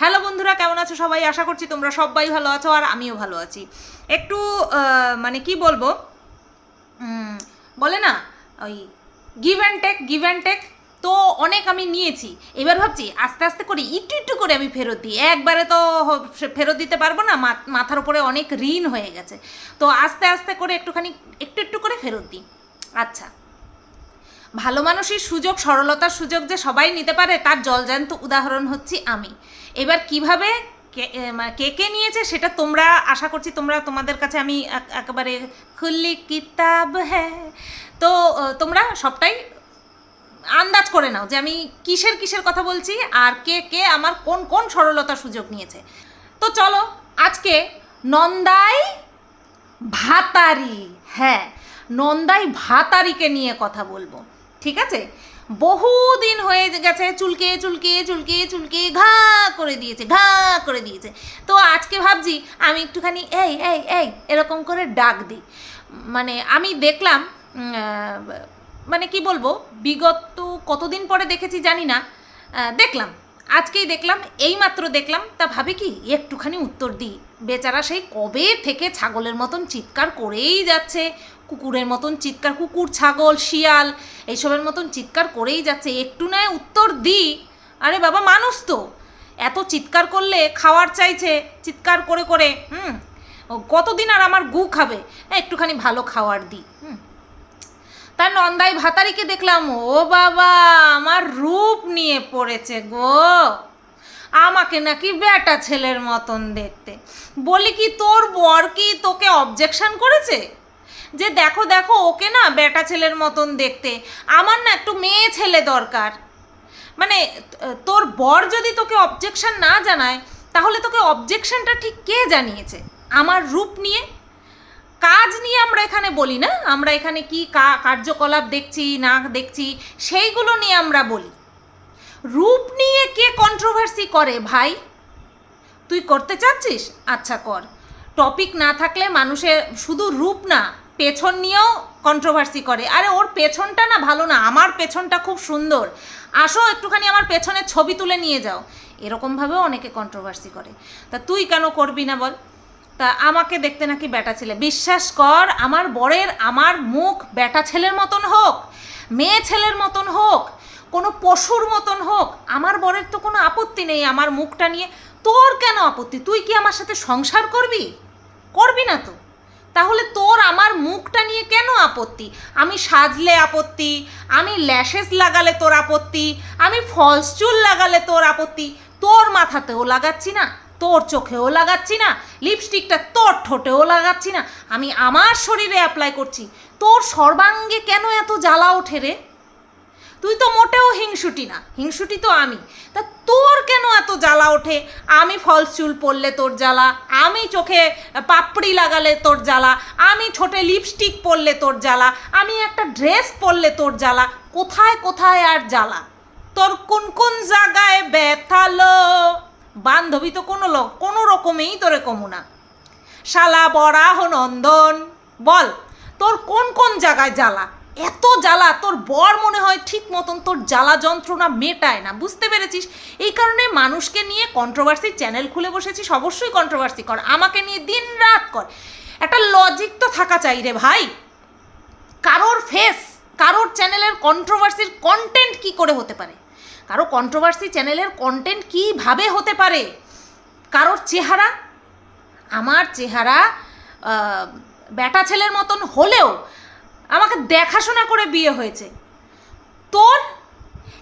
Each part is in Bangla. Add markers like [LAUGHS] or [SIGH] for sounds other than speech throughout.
হ্যালো বন্ধুরা, কেমন আছো সবাই? আশা করছি তোমরা সবাই ভালো আছো আর আমিও ভালো আছি। একটু মানে কি বলব? বলে না, ওই give and take give and take তো অনেক আমি নিয়েছি। এবার ভাবছি, আস্তে আস্তে করে, একটু একটু করে আমি ফেরত দিই। একবারে তো ফেরত দিতে পারব না মাথার উপরে অনেক ঋণ হয়ে গেছে। তো আস্তে আস্তে করে একটুখানি, একটু একটু করে ফেরত দিই। আচ্ছা। ভালো মানুষের সুযোগ, সরলতার সুযোগ যে সবাই নিতে পারে, তার জলজান্ত উদাহরণ হচ্ছি আমি। এবার কীভাবে কে কে নিয়েছে সেটা তোমরা, আশা করছি তোমরা, তোমাদের কাছে আমি এক- একেবারে খুললি কিতাব হ্যাঁ। তো তোমরা সবটাই আন্দাজ করে নাও যে আমি কিসের কিসের কথা বলছি আর কে কে আমার কোন কোন সরলতার সুযোগ নিয়েছে। তো চলো, আজকে নন্দাই ভাতারি হ্যাঁ নন্দাই ভাতারিকে নিয়ে কথা বলব। ঠিক আছে? বহুদিন হয়ে গেছে, চুলকে চুলকে চুলকে চুলকে ঘা করে দিয়েছে, ঘা করে দিয়েছে। তো আজকে ভাবছি আমি একটুখানি, এই এই এই, এরকম করে ডাক দিই। মানে আমি দেখলাম মানে কি বলব, বিগত কতদিন পরে দেখেছি জানি না দেখলাম। আজকেই দেখলাম এই মাত্র দেখলাম, তা ভাবি কি, একটুখানি উত্তর দিই। বেচারা সেই কবে থেকে ছাগলের মতন চিৎকার করেই যাচ্ছে কুকুরের মতন চিৎকার, কুকুর, ছাগল, শিয়াল, এইসবের মতন চিৎকার করেই যাচ্ছে। একটু নয় উত্তর দিই। আরে বাবা, মানুষ তো। এত চিৎকার করলে খাওয়ার চাইছে, চিৎকার করে করে, হুম? কতদিন আর আমার গু খাবে? একটুখানি ভালো খাওয়ার দিই, হুম? তার নন্দাই ভাতারিকে দেখলাম, ও বাবা, আমার রূপ নিয়ে পড়েছে গো। আমাকে নাকি বেটা ছেলের মতন দেখতে। বলি কি তোর বর কি তোকে অবজেকশন করেছে? যে দেখো দেখো, ওকে না বেটা ছেলের মতন দেখতে। আমার না একটু মেয়ে ছেলে দরকার। মানে তোর বর যদি তোকে অবজেকশন না জানায়, তাহলে তোকে অবজেকশনটা ঠিক কে জানিয়েছে? আমার রূপ নিয়ে? কাজ নিয়ে আমরা এখানে বলি না? আমরা এখানে কি কার্যকলাপ দেখছি, না দেখছি, সেইগুলো নিয়ে আমরা বলি। রূপ নিয়ে কে কন্ট্রোভার্সি করে ভাই? তুই করতে চাচ্ছিস? আচ্ছা কর। টপিক না থাকলে মানুষের শুধু রূপ না পেছন নিয়েও কন্ট্রোভার্সি করে। আরে ওর পেছনটা না ভালো না, আমার পেছনটা খুব সুন্দর। আসো একটুখানি আমার পেছনের ছবি তুলে নিয়ে যাও। এরকমভাবেও অনেকে কন্ট্রোভার্সি করে। তা তুই কেন করবি না বল? তা আমাকে দেখতে নাকি বেটা ছেলে। বিশ্বাস কর, আমার বরের, আমার মুখ বেটা ছেলের মতন হোক, মেয়ে ছেলের মতন হোক, কোনো পশুর মতন হোক, আমার বরের তো কোনো আপত্তি নেই আমার মুখটা নিয়ে। তোর কেন আপত্তি? তুই কি আমার সাথে সংসার করবি? করবি না তো। তাহলে তোর আমার মুখটা নিয়ে কেন আপত্তি? আমি সাজলে আপত্তি, আমি ল্যাশেস লাগালে তোর আপত্তি, আমি ফলস চুল লাগালে তোর আপত্তি। তোর মাথাতেও লাগাচ্ছি না, তোর চোখেও লাগাচ্ছি না, লিপস্টিকটা তোর ঠোঁটেও লাগাচ্ছি না, আমি আমার শরীরে অ্যাপ্লাই করছি। তোর সর্বাঙ্গে কেন এত জ্বালা ওঠে রে? তুই তো মোটেও হিংসুটি না, হিংসুটি তো আমি। তা তোর কেন এত জ্বালা ওঠে? আমি ফলস চুল পরলে তোর জ্বালা, আমি চোখে পাপড়ি লাগালে তোর জ্বালা, আমি ঠোঁটে লিপস্টিক পরলে তোর জ্বালা, আমি একটা ড্রেস পরলে তোর জ্বালা, কোথায় কোথায় আর জ্বালা? তোর কোন কোন জায়গায় ব্যথালো বান্ধবী তো কোনো লোক কোনো রকমেই তোরে কমু না। শালা বরাহ নন্দন, বল, তোর কোন কোন জায়গায় জ্বালা? এত জ্বালা, তোর বর মনে হয় ঠিক মতন তোর জ্বালা যন্ত্রণা মেটায় না, বুঝতে পেরেছিস? এই কারণে মানুষকে নিয়ে কন্ট্রোভার্সি চ্যানেল খুলে বসেছিস, অবশ্যই কন্ট্রোভার্সি কর, আমাকে নিয়ে দিন রাত কর। একটা লজিক তো থাকা চাই রে ভাই। কারোর ফেস কারোর চ্যানেলের কন্ট্রোভার্সির কন্টেন্ট কি করে হতে পারে? কারও কন্ট্রোভার্সি চ্যানেলের কন্টেন্ট কীভাবে হতে পারে? কারোর চেহারা? আমার চেহারা বেটা ছেলের মতন হলেও আমাকে দেখাশোনা করে বিয়ে হয়েছে। তোর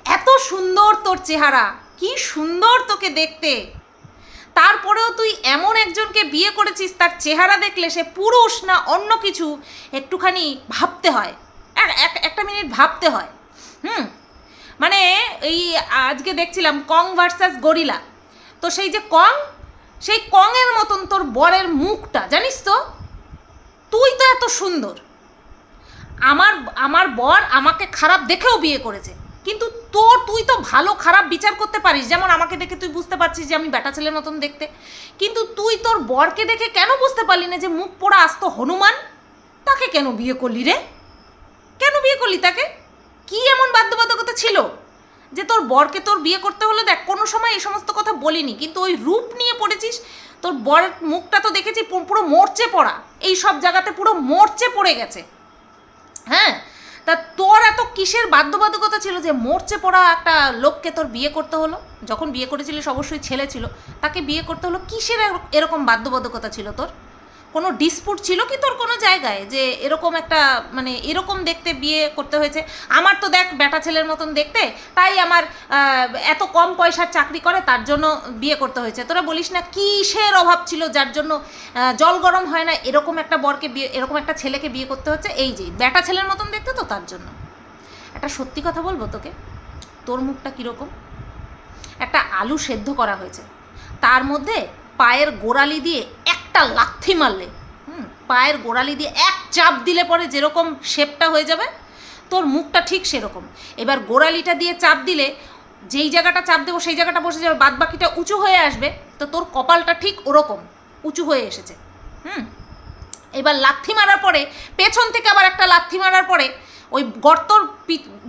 এত সুন্দর তোর চেহারা, কি সুন্দর তোকে দেখতে। তারপরেও তুই এমন একজনকে বিয়ে করেছিস, তার চেহারা দেখলে সে পুরুষ না অন্য কিছু, একটুখানি ভাবতে হয়। এক- এক- একটা মিনিট ভাবতে হয়। হুম? মানে এই আজকে দেখছিলাম কং ভার্সাস গরিলা। তো সেই যে কং, সেই কংয়ের মতন তোর বরের মুখটা, জানিস তো? তুই তো এত সুন্দর। আমার আমার বর আমাকে খারাপ দেখেও বিয়ে করেছে। কিন্তু তোর, তুই তো ভালো, খারাপ বিচার করতে পারিস। যেমন আমাকে দেখে তুই বুঝতে পারছিস যে আমি বেটা ছেলের মতন দেখতে। কিন্তু তুই তোর বরকে দেখে কেন বুঝতে পারলি না যে মুখ পোড়া আসতো হনুমান? তাকে কেন বিয়ে করলি রে? কেন বিয়ে করলি তাকে? কি এমন বাধ্যবাধকতা ছিল? যে তোর বরকে তোর বিয়ে করতে হলে দেখ, কোনো সময় এই সমস্ত কথা বলিনি। কিন্তু ওই রূপ নিয়ে পড়েছিস, তোর বরের মুখটা তো দেখেছি পুরো মরচে পড়া। এই সব জায়গাতে পুরো মরচে পড়ে গেছে। হ্যাঁ? তা তোর এত কিসের বাধ্যবাধকতা ছিল যে মরচে পড়া একটা লোককে তোর বিয়ে করতে হলো? যখন বিয়ে করেছিলিস, অবশ্যই ছেলে ছিল। তাকে বিয়ে করতে হলো, কিসের এর- এরকম বাধ্যবাধকতা ছিল তোর? কোনো ডিসপুট ছিল কি তোর কোনো জায়গায়? যে এরকম একটা মানে এরকম দেখতে বিয়ে করতে হয়েছে? আমার তো দেখ বেটা ছেলের মতন দেখতে, তাই আমার এত কম পয়সার চাকরি করে, তার জন্য বিয়ে করতে হয়েছে। তোরা বলিস না, কিসের অভাব ছিল যার জন্য জল গরম হয় না, এরকম একটা বরকে বিয়ে, এরকম একটা ছেলেকে বিয়ে করতে হচ্ছে? এই যে, বেটা ছেলের মতন দেখতে তো তার জন্য। একটা সত্যি কথা বলব তোকে, তোর মুখটা কীরকম? একটা আলু সেদ্ধ করা হয়েছে। তার মধ্যে পায়ের গোড়ালি দিয়ে একটা লাথি মারলে। হুম। পায়ের গোড়ালি দিয়ে এক চাপ দিলে পরে যেরকম শেপটা হয়ে যাবে তোর মুখটা ঠিক সেরকম। এবার গোড়ালিটা দিয়ে চাপ দিলে যেই জায়গাটা চাপ দেবো সেই জায়গাটা বসে যাবে বাদ বাকিটা উঁচু হয়ে আসবে তো তোর কপালটা ঠিক ওরকম উঁচু হয়ে এসেছে। হুম। এবার লাথি মারার পরে পেছন থেকে আবার একটা লাথি মারার পরে ওই গর্তর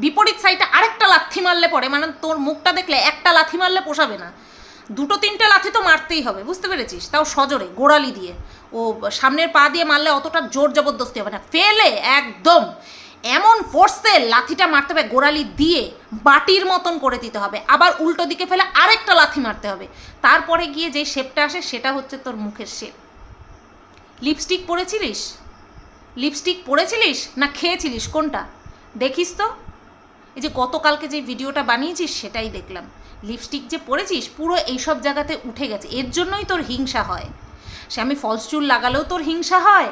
বিপরীত সাইডে আরেকটা লাথি মারলে পরে মানে তোর মুখটা দেখলে একটা লাথি মারলে পোষাবে না। দুটো তিনটে লাথি তো মারতেই হবে, বুঝতে পেরেছিস? তাও সজোরে, গোড়ালি দিয়ে। ও সামনের পা দিয়ে মারলে অতটা জোর জবরদস্তি হবে না। ফেলে, একদম। এমন ফোর্সে লাথিটা মারতে হবে, গোড়ালি দিয়ে বাটির মতন করে দিতে হবে। আবার উল্টো দিকে ফেলে আরেকটা লাথি মারতে হবে। তারপরে গিয়ে যে শেপটা আসে, সেটা হচ্ছে তোর মুখের শেপ লিপস্টিক পরেছিলিস? লিপস্টিক পরেছিলিস না খেয়েছিলিস? কোনটা? দেখিস তো। এই যে গতকালকে যে ভিডিওটা বানিয়েছিস, সেটাই দেখলাম। লিপস্টিক যে পরেছিস, পুরো এইসব জায়গাতে উঠে গেছে। এর জন্যই তোর হিংসা হয়। সে আমি ফলস চুল লাগালেও তোর হিংসা হয়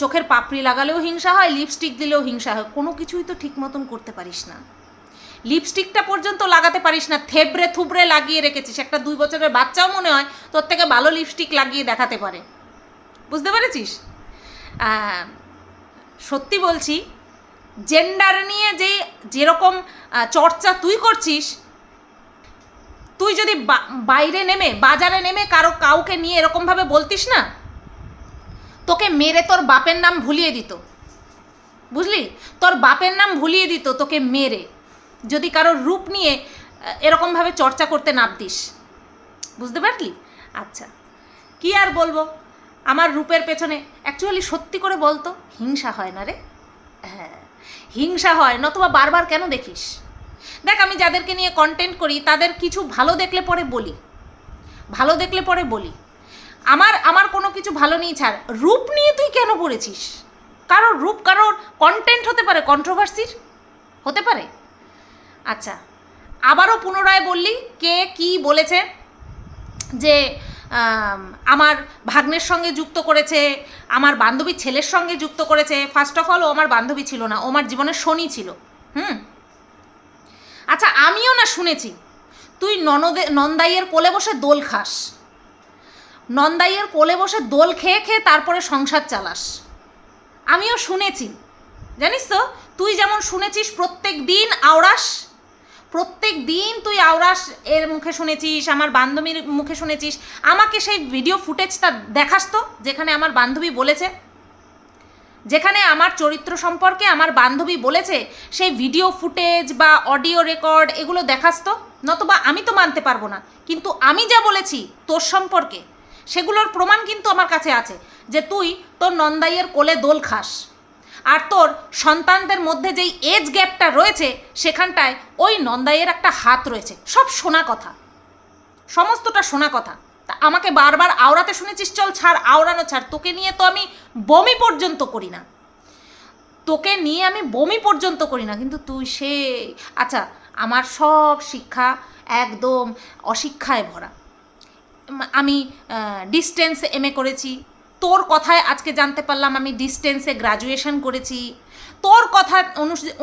চোখের পাপড়ি লাগালেও হিংসা হয় লিপস্টিক দিলেও হিংসা হয়। কোনো কিছুই তো ঠিক মতন করতে পারিস না। লিপস্টিকটা পর্যন্ত লাগাতে পারিস না। থেবড়ে থুবড়ে লাগিয়ে রেখেছিস। একটা দুই বছরের বাচ্চাও মনে হয় তোর থেকে ভালো লিপস্টিক লাগিয়ে দেখাতে পারে। বুঝতে পেরেছিস? সত্যি বলছি জেন্ডার নিয়ে যে যেরকম চর্চা তুই করছিস তুই যদি বাইরে নেমে, বাজারে নেমে কারও কাউকে নিয়ে এরকমভাবে বলতিস না? তোকে মেরে তোর বাপের নাম ভুলিয়ে দিত। বুঝলি? তোর বাপের নাম ভুলিয়ে দিত তোকে মেরে। যদি কারোর রূপ নিয়ে এরকমভাবে চর্চা করতে নামতিস। বুঝতে পারলি? আচ্ছা। কি আর বলব? আমার রূপের পেছনে অ্যাকচুয়ালি সত্যি করে বলতো, হিংসা হয় না রে। হ্যাঁ হিংসা হয়, নতুবা বারবার কেন দেখিস? দেখ, আমি যাদেরকে নিয়ে কন্টেন্ট করি, তাদের কিছু ভালো দেখলে পরে বলি। ভালো দেখলে পরে বলি। আমার আমার কোনো কিছু ভালো নেই, ছাড়। রূপ নিয়ে তুই কেন পড়েছিস? কারোর রূপ কারোর কন্টেন্ট হতে পারে কন্ট্রোভার্সির হতে পারে? আচ্ছা আবারও পুনরায় বললি কে, কি বলেছে যে আমার ভাগ্নের সঙ্গে যুক্ত করেছে, আমার বান্ধবীর ছেলের সঙ্গে যুক্ত করেছে। ফার্স্ট অফ অল ও আমার বান্ধবী ছিল না, ও আমার জীবনের শনি ছিল। হুম? আমিও না শুনেছি। তুই ননদে নন্দাইয়ের কোলে বসে দোল খাস। নন্দাইয়ের কোলে বসে দোল খেয়ে খেয়ে তারপরে সংসার চালাস। আমিও শুনেছি। জানিস তো, তুই যেমন শুনেছিস, প্রত্যেক দিন আওড়াস। প্রত্যেক দিন তুই আওড়াস, এর মুখে শুনেছিস, আমার বান্ধবীর মুখে শুনেছিস। আমাকে সেই ভিডিও ফুটেজটা দেখাস তো, যেখানে আমার বান্ধবী বলেছে যেখানে আমার চরিত্র সম্পর্কে আমার বান্ধবী বলেছে, সেই ভিডিও ফুটেজ বা অডিও রেকর্ড এগুলো দেখাস তো নতবা আমি তো মানতে পারব না। কিন্তু আমি যা বলেছি তোর সম্পর্কে, সেগুলোর প্রমাণ কিন্তু আমার কাছে আছে, যে তুই তোর নন্দাইয়ের কোলে দোল খাস। আর তোর সন্তানদের মধ্যে যেই এজ গ্যাপটা রয়েছে, সেখানটায় ওই নন্দাইয়ের একটা হাত রয়েছে। সব শোনা কথা। সমস্তটা শোনা কথা। তা আমাকে বারবার আওড়াতে শুনেছিস? চল ছাড়, আওড়ানো ছাড়। তোকে নিয়ে তো আমি বমি পর্যন্ত করি না। তোকে নিয়ে আমি বমি পর্যন্ত করি না, কিন্তু তুই সে আচ্ছা আমার সব শিক্ষা একদম অশিক্ষায় ভরা। আমি ডিস্টেন্সে এম এ করেছি। তোর কথায় আজকে জানতে পারলাম আমি ডিস্টেন্সে গ্রাজুয়েশন করেছি। তোর কথা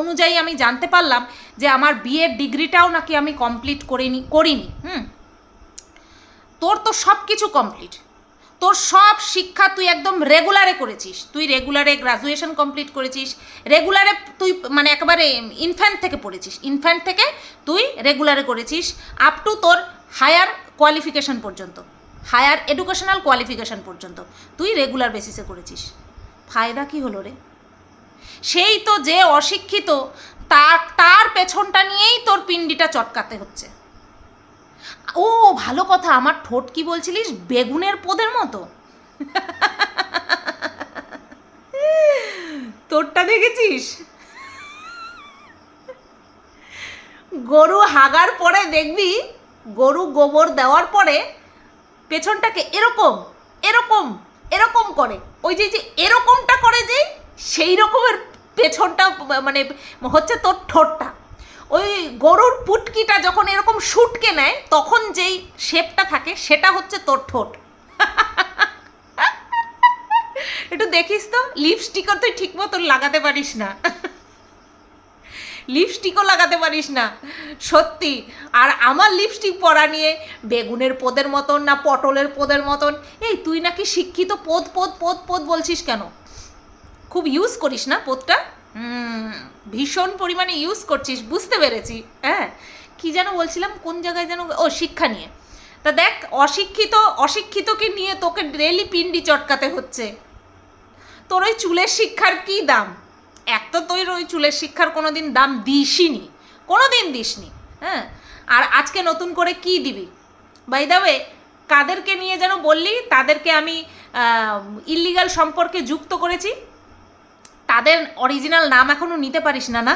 অনুযায়ী আমি জানতে পারলাম যে আমার বিয়ের ডিগ্রিটাও নাকি আমি কমপ্লিট করিনি করিনি, হুম? তোর তো সব কিছু কমপ্লিট তোর সব শিক্ষা তুই একদম রেগুলারে করেছিস। তুই রেগুলারে গ্রাজুয়েশন কমপ্লিট করেছিস। রেগুলারে তুই মানে একেবারে ইনফ্যান্ট থেকে পড়েছিস। ইনফ্যান্ট থেকে তুই রেগুলারে করেছিস আপ টু তোর হায়ার কোয়ালিফিকেশন পর্যন্ত। হায়ার এডুকেশনাল কোয়ালিফিকেশন পর্যন্ত তুই রেগুলার বেসিসে করেছিস। ফায়দা কি হলো রে? সেই তো যে অশিক্ষিত তার তার পেছনটা নিয়েই তোর পিন্ডিটা চটকাতে হচ্ছে। ও, ভালো কথা, আমার ঠোঁট কি বলছিলিস? বেগুনের পোদের মতো। তোরটা দেখেছিস? গরু হাগার পরে দেখবি, গরু গোবর দেওয়ার পরে পেছনটাকে এরকম এরকম এরকম করে। ওই যে যে এরকমটা করে যে সেই রকমের পেছনটা মানে হচ্ছে তোর ঠোঁটটা। ওই গরুর পুটকিটা যখন এরকম শুটকে নেয়, তখন যেই শেপটা থাকে, সেটা হচ্ছে তোর ঠোঁট। একটু দেখিস তো লিপস্টিকও তুই ঠিক মতন লাগাতে পারিস না। লিপস্টিকও লাগাতে পারিস না, সত্যি। আর আমার লিপস্টিক পরা নিয়ে বেগুনের পোদের মতন না পটলের পোদের মতন, এই তুই নাকি শিক্ষিত পোদ পোদ পোদ পোদ বলছিস কেন? খুব ইউজ করিস না পোদটা? ভীষণ পরিমাণে ইউজ করছিস, বুঝতে পেরেছি। হ্যাঁ কি যেন বলছিলাম, কোন জায়গায় যেন, ও, শিক্ষা নিয়ে। তা দেখ, অশিক্ষিত, অশিক্ষিতকে নিয়ে তোকে ডেলি পিন্ডি চটকাতে হচ্ছে। তোর ওই চুলের শিক্ষার কি দাম? এক তো তোর ওই চুলের শিক্ষার কোনো দিন দাম দিসনি কোনো দিন দিসনি হ্যাঁ? আর আজকে নতুন করে কি দিবি? বাই দা ওয়ে কাদেরকে নিয়ে যেন বললি, তাদেরকে আমি ইলিগাল সম্পর্কে যুক্ত করেছি। তাদের অরিজিনাল নাম এখনও নিতে পারিস না না?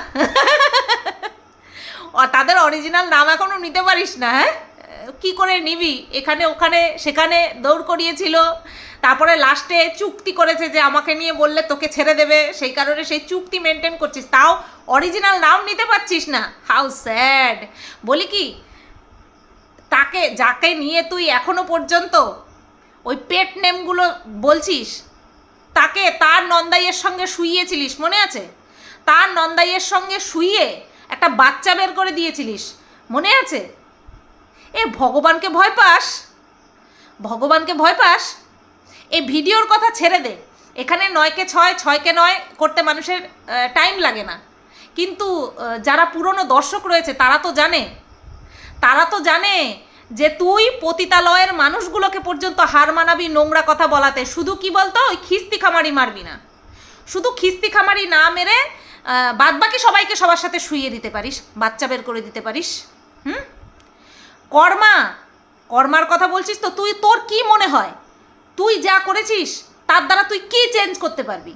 তাদের অরিজিনাল নাম এখনও নিতে পারিস না হ্যাঁ? কি করে নিবি? এখানে, ওখানে, সেখানে দৌড় করিয়েছিল, তারপরে লাস্টে চুক্তি করেছে যে আমাকে নিয়ে বললে তোকে ছেড়ে দেবে, সেই কারণে সেই চুক্তি মেনটেন করছিস। তাও অরিজিনাল নাম নিতে পারছিস না? হাউ স্যাড বলি কি, তাকে, যাকে নিয়ে তুই এখনও পর্যন্ত ওই পেট নেমগুলো বলছিস তাকে তার নন্দাইয়ের সঙ্গে শুইয়েছিলিস, মনে আছে? তার নন্দাইয়ের সঙ্গে শুইয়ে একটা বাচ্চা বের করে দিয়েছিলিস, মনে আছে? এ ভগবানকে ভয় পাস? ভগবানকে ভয় পাস? এই ভিডিওর কথা ছেড়ে দে। এখানে নয়কে ছয়, ছয়কে নয় করতে মানুষের টাইম লাগে না। কিন্তু যারা পুরনো দর্শক রয়েছে, তারা তো জানে। তারা তো জানে যে তুই পতিতালয়ের মানুষগুলোকে পর্যন্ত হার মানাবি নোংরা কথা বলাতে, শুধু কি বলতো, ওই খিস্তি খামারি মারবি না। শুধু খিস্তি খামারি না মেরে বাদ বাকি সবাইকে সবার সাথে শুইয়ে দিতে পারিস, বাচ্চা বের করে দিতে পারিস, হুম? কর্মা, কর্মার কথা বলছিস তো, তুই, তোর কি মনে হয়? তুই যা করেছিস, তার দ্বারা তুই কি চেঞ্জ করতে পারবি?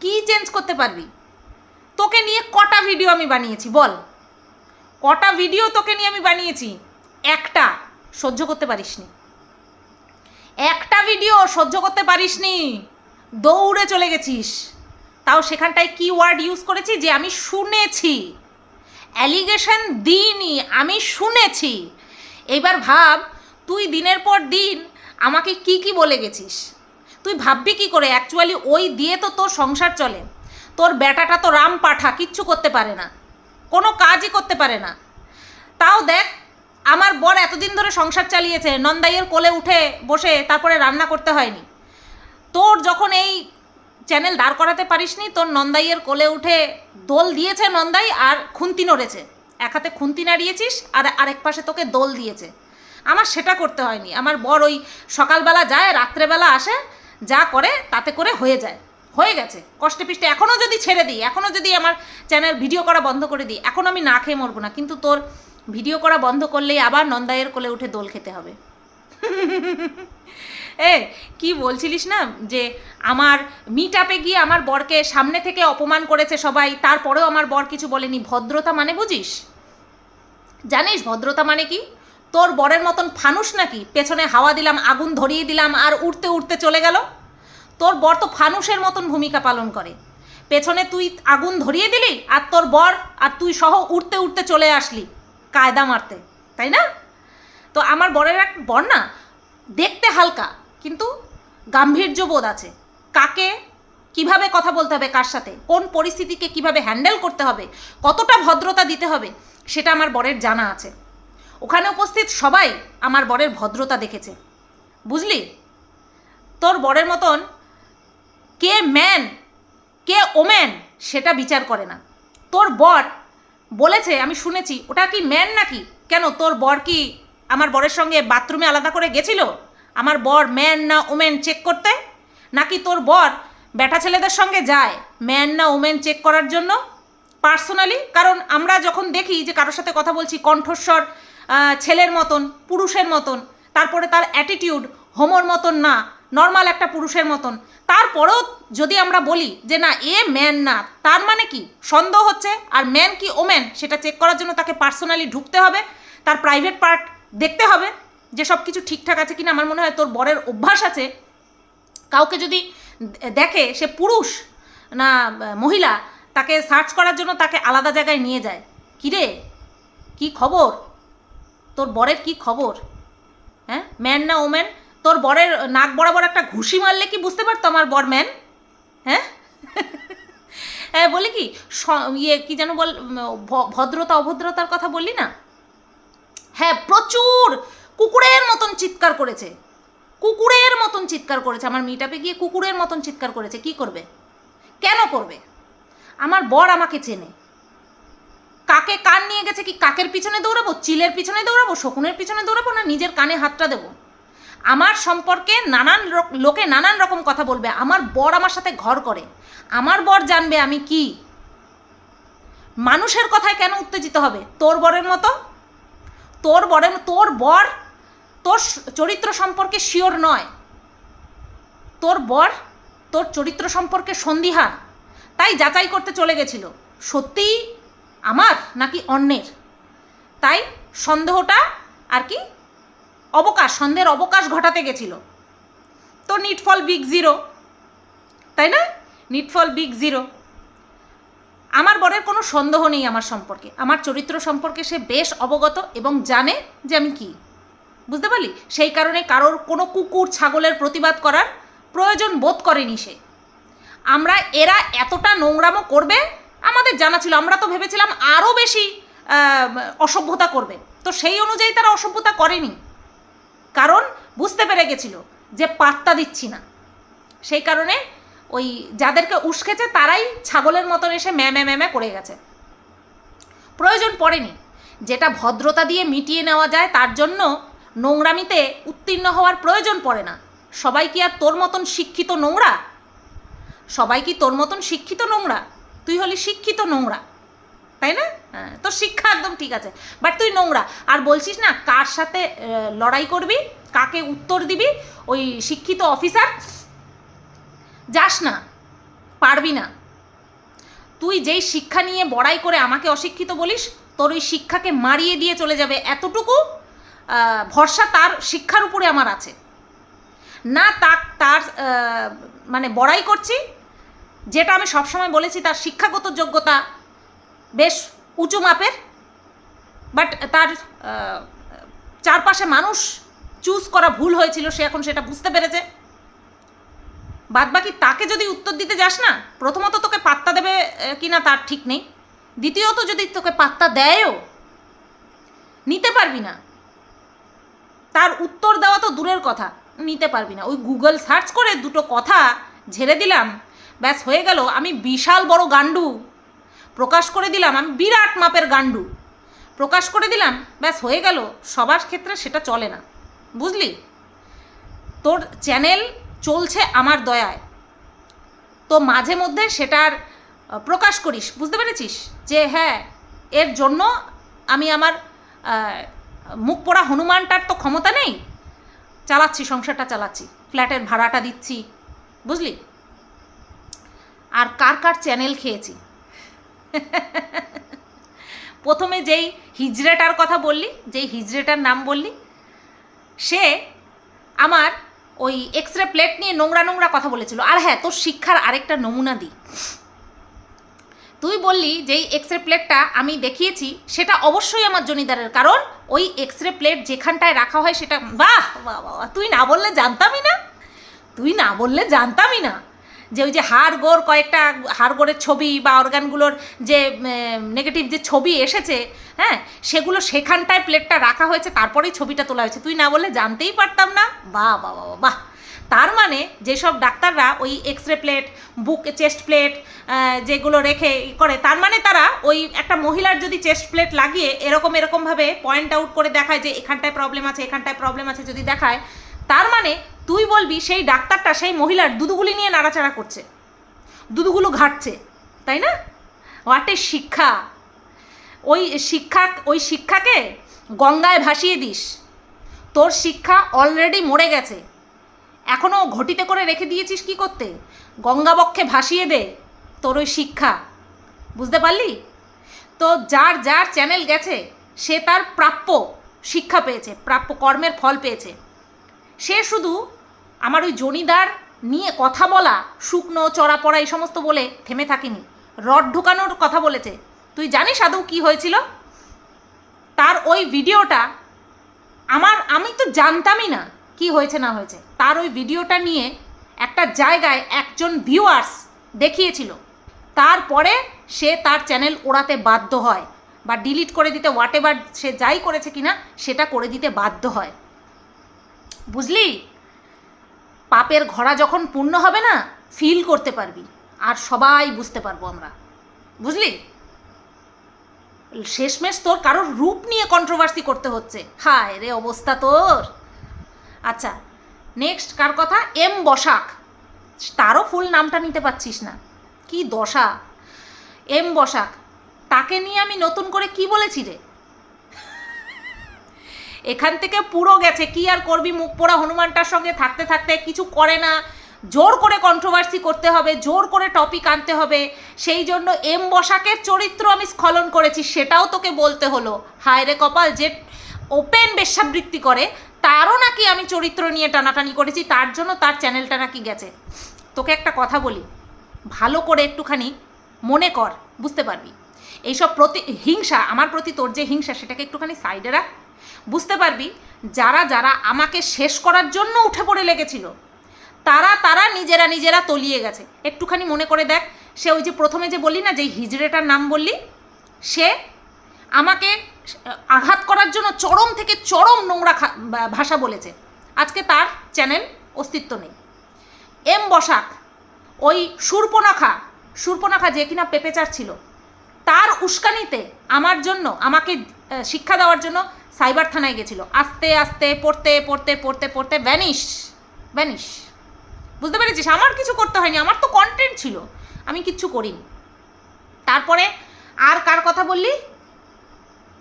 কি চেঞ্জ করতে পারবি? তোকে নিয়ে কটা ভিডিও আমি বানিয়েছি, বল। কটা ভিডিও তোকে নিয়ে আমি বানিয়েছি? একটা সহ্য করতে পারিসনি। একটা ভিডিও সহ্য করতে পারিসনি। দৌড়ে চলে গেছিস। তাও সেখানটায় কি ওয়ার্ড ইউজ করেছি যে আমি শুনেছি। অ্যালিগেশন দিইনি, আমি শুনেছি। এইবার ভাব, তুই দিনের পর দিন আমাকে কি কি বলে গেছিস? তুই ভাববি কি করে? অ্যাকচুয়ালি ওই দিয়ে তো তোর সংসার চলে। তোর বেটাটা তো রাম পাঠা কিচ্ছু করতে পারে না। কোনো কাজই করতে পারে না। তাও দেখ আমার বর এতদিন ধরে সংসার চালিয়েছে, নন্দাইয়ের কোলে উঠে বসে তারপরে রান্না করতে হয়নি। তোর যখন এই চ্যানেল দাঁড় করাতে পারিসনি, তোর নন্দাইয়ের কোলে উঠে দোল দিয়েছে নন্দাই আর খুন্তি নড়েছে। এক হাতে খুন্তি নাড়িয়েছিস আর আরেক পাশে তোকে দোল দিয়েছে। আমার সেটা করতে হয়নি। আমার বর ওই সকালবেলা যায়, রাত্রেবেলা আসে, যা করে তাতে করে হয়ে যায়। হয়ে গেছে। কষ্টে পিষ্টে এখনও যদি ছেড়ে দিই এখনও যদি আমার চ্যানেল ভিডিও করা বন্ধ করে দিই, এখন আমি না খেয়ে মরবো না। কিন্তু তোর ভিডিও করা বন্ধ করলেই আবার নন্দাইয়ের কোলে উঠে দোল খেতে হবে। [LAUGHS] এ কি বলছিলিস না যে আমার মিট আপে গিয়ে আমার বরকে সামনে থেকে অপমান করেছে সবাই, তারপরেও আমার বর কিছু বলেনি। ভদ্রতা মানে বুঝিস? জানিস ভদ্রতা মানে কি? তোর বরের মতন ফানুস নাকি? পেছনে হাওয়া দিলাম, আগুন ধরিয়ে দিলাম, আর উড়তে উড়তে চলে গেল? তোর বর তো ফানুসের মতন ভূমিকা পালন করে। পেছনে তুই আগুন ধরিয়ে দিলি, আর তোর বর, আর তুই সহ উড়তে উড়তে চলে আসলি। কায়দা মারতে, তাই না? তো আমার বরের এক বর না, দেখতে হালকা, কিন্তু গাম্ভীর্যবোধ আছে। কাকে কীভাবে কথা বলতে হবে কার সাথে, কোন পরিস্থিতিকে কীভাবে হ্যান্ডেল করতে হবে, কতটা ভদ্রতা দিতে হবে, সেটা আমার বরের জানা আছে। ওখানে উপস্থিত সবাই আমার বরের ভদ্রতা দেখেছে। বুঝলি? তোর বরের মতন কে ম্যান, কে ওম্যান, সেটা বিচার করে না। তোর বর বলেছে, আমি শুনেছি। ওটা কি ম্যান নাকি? কেন, তোর বর কি আমার বরের সঙ্গে বাথরুমে আলাদা করে গেছিল? আমার বর ম্যান না ওমেন চেক করতে? নাকি তোর বর ব্যাটা ছেলেদের সঙ্গে যায় ম্যান না ওমেন চেক করার জন্য? পার্সোনালি কারণ আমরা যখন দেখি যে কারোর সাথে কথা বলছি, কণ্ঠস্বর ছেলের মতন, পুরুষের মতন, তারপরে তার অ্যাটিটিউড হোমোর মতন না নর্মাল একটা পুরুষের মতন। তারপরেও যদি আমরা বলি যে না, এ ম্যান না, তার মানে কি? সন্দেহ হচ্ছে, আর ম্যান কি ওম্যান সেটা চেক করার জন্য তাকে পার্সোনালি ঢুকতে হবে, তার প্রাইভেট পার্ট দেখতে হবে, যে সব কিছু ঠিকঠাক আছে কিনা। আমার মনে হয় তোর বরের অভ্যাস আছে, কাউকে যদি দেখে সে পুরুষ না, মহিলা, তাকে সার্চ করার জন্য তাকে আলাদা জায়গায় নিয়ে যায়। কিরে? কি খবর? তোর বরের কি খবর? হ্যাঁ? ম্যান না ওম্যান তোর বরের নাক বরাবর একটা ঘুষি মারলে কি বুঝতে পারতো আমার বর ম্যান হ্যাঁ? [LAUGHS] হ্যাঁ বলি কি ইয়ে কি যেন বল ভদ্রতা অভদ্রতার কথা বললি না? হ্যাঁ প্রচুর কুকুরের মতন চিৎকার করেছে। কুকুরের মতন চিৎকার করেছে। আমার মিটাপে গিয়ে কুকুরের মতন চিৎকার করেছে। কি করবে? কেন করবে? আমার বর আমাকে চেনে। কাকে কান নিয়ে গেছে কি? কাকের পিছনে দৌড়াবো? চিলের পিছনে দৌড়াবো? শকুনের পিছনে দৌড়াবো? না নিজের কানে হাতটা দেবো? আমার সম্পর্কে নানান লোকে নানান রকম কথা বলবে। আমার বর আমার সাথে ঘর করে। আমার বর জানবে আমি কি। মানুষের কথায় কেন উত্তেজিত হবে? তোর বরের মতো? তোর বরের তোর বর তোর চরিত্র সম্পর্কে শিওর নয়। তোর বর তোর চরিত্র সম্পর্কে সন্দিহান। তাই যাচাই করতে চলে গেছিল। সত্যিই আমার নাকি অন্যের? তাই সন্দেহটা আর কি অবকাশ সন্দেহের অবকাশ ঘটাতে গেছিল। তো নিটফল বিগ জিরো তাই না? নিটফল বিগ জিরো আমার বরের কোনো সন্দেহ নেই আমার সম্পর্কে। আমার চরিত্র সম্পর্কে সে বেশ অবগত এবং জানে যে আমি কি। বুঝতে পারলি? সেই কারণে কারোর কোনো কুকুর, ছাগলের প্রতিবাদ করার প্রয়োজন বোধ করেনি সে। আমরা, এরা এতটা নোংরামো করবে? আমাদের জানা ছিল। আমরা তো ভেবেছিলাম আরও বেশি অসভ্যতা করবে। তো সেই অনুযায়ী তারা অসভ্যতা করেনি। কারণ বুঝতে পেরে গেছিল যে পাত্তা দিচ্ছি না। সেই কারণে ওই যাদেরকে উস্কেছে তারাই ছাগলের মতন এসে ম্যা ম্যা ম্যা ম্যা করে গেছে। প্রয়োজন পড়েনি। যেটা ভদ্রতা দিয়ে মিটিয়ে নেওয়া যায় তার জন্য নোংরামিতে উত্তীর্ণ হওয়ার প্রয়োজন পড়ে না। সবাই কি আর তোর মতন শিক্ষিত নোংরা? সবাই কি তোর মতন শিক্ষিত নোংরা? তুই হলি শিক্ষিত নোংরা। তাই না? হ্যাঁ। তোর শিক্ষা একদম ঠিক আছে। বাট তুই নোংরা। আর বলছিস না কার সাথে লড়াই করবি? কাকে উত্তর দিবি? ওই শিক্ষিত অফিসার? যাস না। পারবি না। তুই যেই শিক্ষা নিয়ে বড়াই করে আমাকে অশিক্ষিত বলিস তোর ওই শিক্ষাকে মারিয়ে দিয়ে চলে যাবে এতটুকু ভরসা তার শিক্ষার উপরে আমার আছে। না তা তার মানে বড়াই করছি যেটা আমি সবসময় বলেছি তার শিক্ষাগত যোগ্যতা বেশ উঁচু মাপের বাট তার চারপাশে মানুষ চুজ করা ভুল হয়েছিল, সে এখন সেটা বুঝতে পেরেছে। বাদবাকি তাকে যদি উত্তর দিতে যাস না, প্রথমত তোকে পাত্তা দেবে কি না তার ঠিক নেই। দ্বিতীয়ত যদি তোকে পাত্তা দেয়ও, নিতে পারবি না। তার উত্তর দেওয়া তো দূরের কথা, নিতে পারবি না। ওই গুগল সার্চ করে দুটো কথা ঝেড়ে দিলাম, ব্যাস হয়ে গেল। আমি বিশাল বড় গান্ডু প্রকাশ করে দিলাম আমি বিরাট মাপের গান্ডু প্রকাশ করে দিলাম, ব্যাস হয়ে গেল, সবার ক্ষেত্রে সেটা চলে না। বুঝলি? তোর চ্যানেল চলছে আমার দয়ায়। তো মাঝে মধ্যে সেটার প্রকাশ করিস, বুঝতে পেরেছিস? যে হ্যাঁ এর জন্য আমি আমার মুখ পোড়া হনুমানটার তো ক্ষমতা নেই। চালাচ্ছি, সংসারটা চালাচ্ছি, ফ্ল্যাটের ভাড়াটা দিচ্ছি, বুঝলি? আর কার কার চ্যানেল খেয়েছি? [LAUGHS] প্রথমে যেই হিজড়েটার কথা বললি যেই হিজড়েটার নাম বললি সে আমার ওই এক্স রে প্লেট নিয়ে নোংরা নোংরা কথা বলেছিল। আর হ্যাঁ তোর শিক্ষার আরেকটা নমুনা দিই তুই বললি যেই এক্স রে প্লেটটা আমি দেখিয়েছি সেটা অবশ্যই আমার জনিদারের কারণ ওই এক্স রে প্লেট যেখানটায় রাখা হয় সেটা বাহ বাহ বাহ, তুই না বললে জানতামই না। তুই না বললে জানতামই না। যে ওই যে হাড় গোড় কয়েকটা হাড় গোড়ের ছবি বা অর্গানগুলোর যে নেগেটিভ যে ছবি এসেছে হ্যাঁ সেগুলো সেখানটায় প্লেটটা রাখা হয়েছে, তারপরেই ছবিটা তোলা হয়েছে। তুই না বললে জানতেই পারতাম না। বাহ বাহ বাহ বাহ। তার মানে যেসব ডাক্তাররা ওই এক্স রে প্লেট বুক চেস্ট প্লেট যেগুলো রেখে করে, তার মানে তারা ওই একটা মহিলার যদি চেস্ট প্লেট লাগিয়ে এরকম এরকমভাবে পয়েন্ট আউট করে দেখায় যে এখানটায় প্রবলেম আছে, এখানটায় প্রবলেম আছে যদি দেখায় তার মানে তুই বলবি সেই ডাক্তারটা, সেই মহিলার দুধুগুলি নিয়ে নাড়াচাড়া করছে। দুধুগুলো ঘাটছে, তাই না? হোয়াট ইজ শিক্ষা। ওই শিক্ষা, ওই শিক্ষাকে গঙ্গায় ভাসিয়ে দিস। তোর শিক্ষা অলরেডি মরে গেছে। এখনও ঘটিতে করে রেখে দিয়েছিস কি করতে? গঙ্গাবক্ষে ভাসিয়ে দে তোর ওই শিক্ষা। বুঝতে পারলি? তো যার যার চ্যানেল গেছে, সে তার প্রাপ্য শিক্ষা পেয়েছে, প্রাপ্য কর্মের ফল পেয়েছে। সে শুধু আমার ওই জনিদার নিয়ে কথা বলা, শুকনো, চড়া পড়া এই সমস্ত বলে থেমে থাকেনি। রড ঢুকানোর কথা বলেছে। তুই জানিস আদৌ কি হয়েছিল? তার ওই ভিডিওটা আমার, আমি তো জানতামই না কি হয়েছে না হয়েছে। তার ওই ভিডিওটা নিয়ে একটা জায়গায় একজন ভিউয়ার্স দেখিয়েছিল। তারপরে সে তার চ্যানেল ওড়াতে বাধ্য হয় বা ডিলিট করে দিতে হোয়াট সে যাই করেছে কিনা, সেটা করে দিতে বাধ্য হয়। বুঝলি? পাপের ঘোড়া যখন পূর্ণ হবে না ফিল করতে পারবি। আর সবাই বুঝতে পারব আমরা। বুঝলি? শেষমেশ তোর কারোর রূপ নিয়ে কন্ট্রোভার্সি করতে হচ্ছে। হায় রে, অবস্থা তোর। আচ্ছা নেক্সট কার কথা? এম বসাক। তারও ফুল নামটা নিতে পারছিস না। কি দশা। এম বসাক, তাকে নিয়ে আমি নতুন করে কি বলেছি রে? এখান থেকে পুরো গেছে। কি আর করবি? মুখ পোড়া হনুমানটার সঙ্গে থাকতে থাকতে কিছু করে না। জোর করে কন্ট্রোভার্সি করতে হবে, জোর করে টপিক আনতে হবে। সেই জন্য এম বসাকের চরিত্র আমি স্খলন করেছি, সেটাও তোকে বলতে হলো। হায় রে কপাল, যে ওপেন বেশ্যাবৃত্তি করে, তারও নাকি আমি চরিত্র নিয়ে টানাটানি করেছি, তার জন্য তার চ্যানেলটা নাকি গেছে। তোকে একটা কথা বলি, ভালো করে একটুখানি মনে কর, বুঝতে পারবি? এইসব প্রতি হিংসা, আমার প্রতি তোর যে হিংসা, সেটাকে একটুখানি সাইডে রাখ। বুঝতে পারবি, যারা যারা আমাকে শেষ করার জন্য উঠে পড়ে লেগেছিল, তারা তারা নিজেরা নিজেরা তলিয়ে গেছে। একটুখানি মনে করে দেখ, সে ওই যে প্রথমে যে বললি না যে হিজড়েটার নাম বললি, সে আমাকে আঘাত করার জন্য চরম থেকে চরম নোংরা ভাষা বলেছে। আজকে তার চ্যানেল অস্তিত্ব নেই। এম বসাক, ওই সুর্পনাখা সুর্পনাখা যে কিনা পেপেচার ছিল, তার উস্কানিতে আমার জন্য, আমাকে শিক্ষা দেওয়ার জন্য সাইবার থানায় গেছিল। আস্তে আস্তে, পড়তে পড়তে পড়তে পড়তে ভ্যানিশ ভ্যানিশ বুঝতে পেরেছিস? আমার কিছু করতে হয়নি, আমার তো কন্টেন্ট ছিল। আমি কিচ্ছু করিনি। তারপরে আর কার কথা বললি?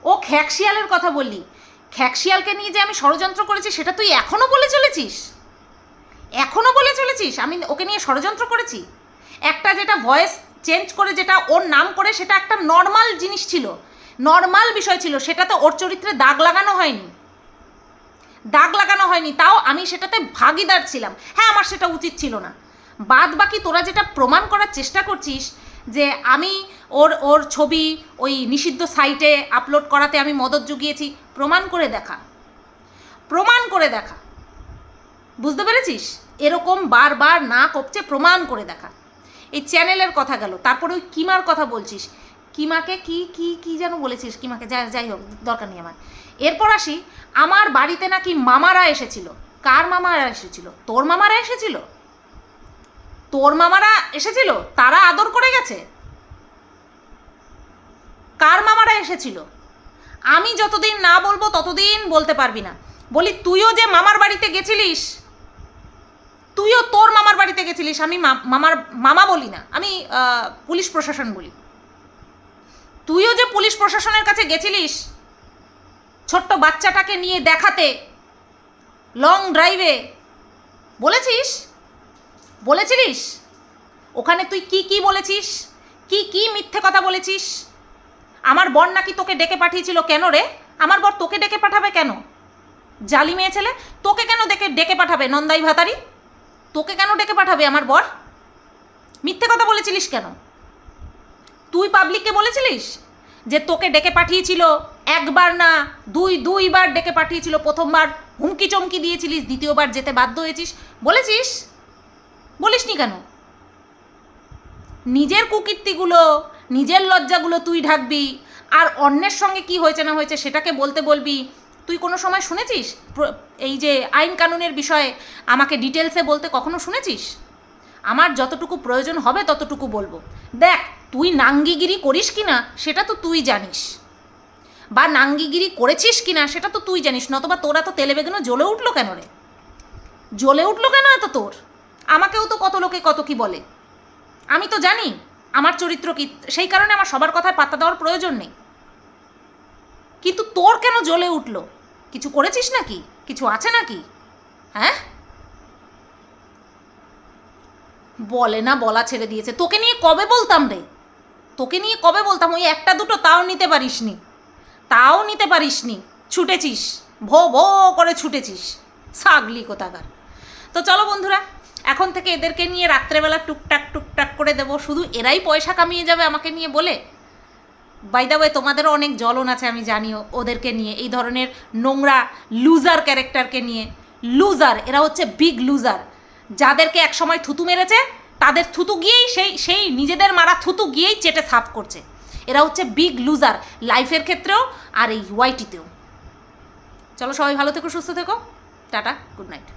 ও খ্যাকশিয়ালের কথা বললি। খ্যাকশিয়ালকে নিয়ে যে আমি ষড়যন্ত্র করেছি, সেটা তুই এখনও বলে চলেছিস? এখনও বলে চলেছিস? আমি ওকে নিয়ে ষড়যন্ত্র করেছি? একটা যেটা ভয়েস চেঞ্জ করে, যেটা ওর নাম করে, সেটা একটা নর্মাল জিনিস ছিল। নর্মাল বিষয় ছিল সেটা তো ওর চরিত্রে দাগ লাগানো হয়নি। দাগ লাগানো হয়নি, তাও আমি সেটাতে ভাগিদার ছিলাম। হ্যাঁ আমার সেটা উচিত ছিল না। বাদ বাকি তোরা যেটা প্রমাণ করার চেষ্টা করছিস যে আমি ওর ওর ছবি ওই নিষিদ্ধ সাইটে আপলোড করাতে আমি মদত জুগিয়েছি, প্রমাণ করে দেখা। প্রমাণ করে দেখা। বুঝতে পেরেছিস? এরকম বারবার না কপছে, প্রমাণ করে দেখা। এই চ্যানেলের কথা গেল। তারপরে ওই কিমার কথা বলছিস? কিমাকে কি কি কি যেন বলেছিস কিমাকে যাই যাই হোক, দরকার নেই আমার। এরপর আসি, আমার বাড়িতে নাকি মামারা এসেছিল। কার মামারা এসেছিল? তোর মামারা এসেছিল? তোর মামারা এসেছিল? তারা আদর করে গেছে? কার মামারা এসেছিল? আমি যতদিন না বলব, ততদিন বলতে পারবি না। বলি, তুইও যে মামার বাড়িতে গেছিলিস, তুইও তোর মামার বাড়িতে গেছিলিস, আমি মামার, মামা বলি না, আমি পুলিশ প্রশাসন বলি। তুইও যে পুলিশ প্রশাসনের কাছে গেছিলিস? ছোট্ট বাচ্চাটাকে নিয়ে দেখাতে। লং ড্রাইভে। বলেছিস? বলেছিলিস? ওখানে তুই কি কি বলেছিস? কি কি মিথ্যে কথা বলেছিস? আমার বর নাকি তোকে ডেকে পাঠিয়েছিল কেন রে? আমার বর তোকে ডেকে পাঠাবে কেন? জালি মেয়ে ছেলে, তোকে কেন ডেকে ডেকে পাঠাবে নন্দাই ভাতারি? তোকে কেন ডেকে পাঠাবে আমার বর? মিথ্যে কথা বলেছিলিস কেন? তুই পাবলিককে বলেছিলিস? যে তোকে ডেকে পাঠিয়েছিল, একবার না, দুই, দুইবার ডেকে পাঠিয়েছিল, প্রথমবার হুমকি চমকি দিয়েছিলিস, দ্বিতীয়বার যেতে বাধ্য হয়েছিস। বলেছিস? বলিসনি কেন? নিজের কুকীর্তিগুলো, নিজের লজ্জাগুলো তুই ঢাকবি, আর অন্যের সঙ্গে কি হয়েছে না হয়েছে সেটাকে বলতে বলবি। তুই কোনো সময় শুনেছিস? এই যে আইন কানুনের বিষয়ে আমাকে ডিটেলসে বলতে কখনো শুনেছিস? আমার যতটুকু প্রয়োজন হবে ততটুকু বলব। দেখ তুই নাঙ্গিগিরি করিস কি না সেটা তো তুই জানিস। বা নাঙ্গিগিরি করেছিস কি না সেটা তো তুই জানিস, নতবা তোরা তো তেলে বেগুনো জ্বলে উঠল কেন রে? জ্বলে উঠল কেন এত তোর? আমাকেও তো কত লোকে কত কি বলে। আমি তো জানি আমার চরিত্র কি, সেই কারণে আমার সবার কথায় পাত্তা দেওয়ার প্রয়োজন নেই। কিন্তু তোর কেন জ্বলে উঠল? কিছু করেছিস নাকি? কিছু আছে নাকি? হ্যাঁ? বলে না, বলা ছেড়ে দিয়েছে। তোকে নিয়ে কবে বলতাম রে? তোকে নিয়ে কবে বলতাম? ওই একটা দুটো তাও নিতে পারিসনি। তাও নিতে পারিসনি। ছুটেছিস। ভো ভো করে ছুটেছিস। সাগলি কোথাকার। তো চলো বন্ধুরা, এখন থেকে এদেরকে নিয়ে রাত্রেবেলা টুকটাক টুকটাক করে দেবো। শুধু এরাই পয়সা কামিয়ে যাবে আমাকে নিয়ে বলে? বাই তোমাদেরও অনেক জ্বলন আছে, আমি জানিও, ওদেরকে নিয়ে। এই ধরনের নোংরা লুজার ক্যারেক্টারকে নিয়ে। লুজার এরা হচ্ছে বিগ লুজার যাদেরকে একসময় থুতু মেরেছে তাদের থুতু গিয়েই সেই সেই নিজেদের মারা থুতু গিয়েই চেটে সাফ করছে। এরা হচ্ছে বিগ লুজার লাইফের ক্ষেত্রেও আর এই ওয়াইটিতেও চলো সবাই ভালো থেকো, সুস্থ থেকো। Tata good night